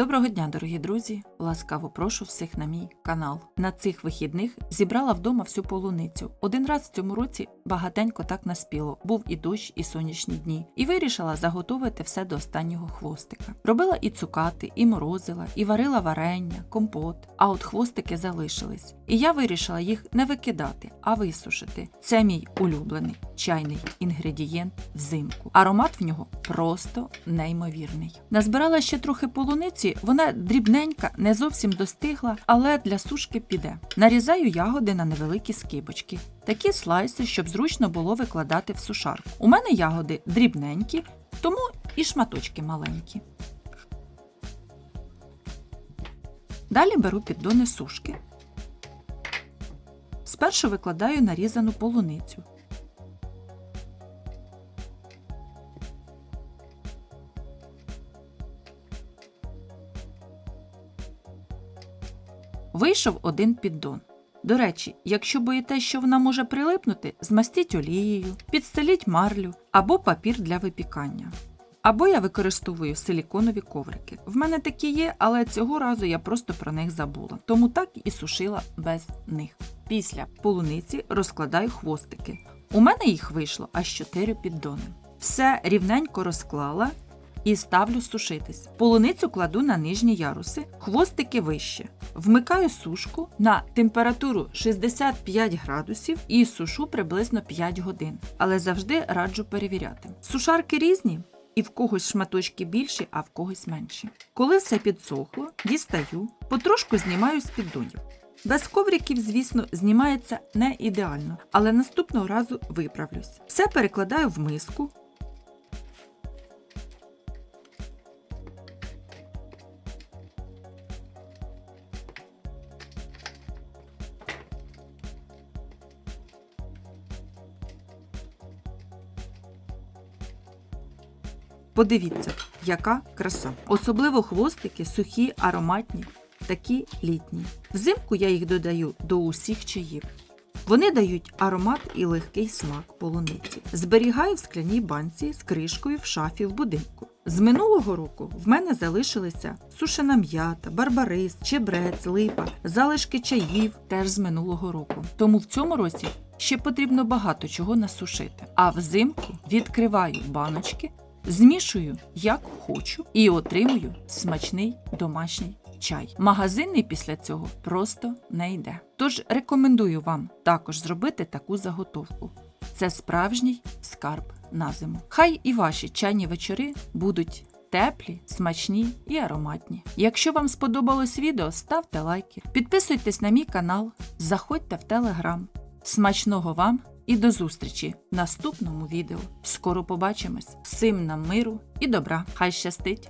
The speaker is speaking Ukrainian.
Доброго дня, дорогі друзі! Ласкаво прошу всіх на мій канал. На цих вихідних зібрала вдома всю полуницю. Один раз в цьому році багатенько так наспіло. Був і дощ, і сонячні дні. І вирішила заготовити все до останнього хвостика. Робила і цукати, і морозила, і варила варення, компот. А от хвостики залишились. І я вирішила їх не викидати, а висушити. Це мій улюблений чайний інгредієнт взимку. Аромат в нього просто неймовірний. Назбирала ще трохи полуниці, вона дрібненька, не зовсім достигла, але для сушки піде. Нарізаю ягоди на невеликі скибочки. Такі слайси, щоб зручно було викладати в сушарку. У мене ягоди дрібненькі, тому і шматочки маленькі. Далі беру піддони сушки. Спершу викладаю нарізану полуницю. Вийшов один піддон. До речі, якщо боїтесь, що вона може прилипнути, змастіть олією, підстеліть марлю або папір для випікання. Або я використовую силіконові коврики. В мене такі є, але цього разу я просто про них забула, тому так і сушила без них. Після полуниці розкладаю хвостики. У мене їх вийшло аж 4 піддони. Все рівненько розклала і ставлю сушитись. Полуницю кладу на нижні яруси, хвостики вище. Вмикаю сушку на температуру 65 градусів і сушу приблизно 5 годин, але завжди раджу перевіряти. Сушарки різні. І в когось шматочки більші, а в когось менші. Коли все підсохло, дістаю, потрошку знімаю з піддонів. Без ковриків, звісно, знімається не ідеально, але наступного разу виправлюсь. Все перекладаю в миску, Подивіться, яка краса. Особливо хвостики сухі, ароматні, такі літні. Взимку я їх додаю до усіх чаїв. Вони дають аромат і легкий смак полуниці. Зберігаю в скляній банці з кришкою в шафі в будинку. З минулого року в мене залишилися сушена м'ята, барбарис, чебрець, липа, залишки чаїв теж з минулого року. Тому в цьому році ще потрібно багато чого насушити. А взимку відкриваю баночки Змішую як хочу і отримую смачний домашній чай. Магазинний після цього просто не йде. Тож рекомендую вам також зробити таку заготовку. Це справжній скарб на зиму. Хай і ваші чайні вечори будуть теплі, смачні і ароматні. Якщо вам сподобалось відео, ставте лайки, підписуйтесь на мій канал, заходьте в телеграм. Смачного вам і до зустрічі в наступному відео. Скоро побачимось. Всім нам миру і добра. Хай щастить!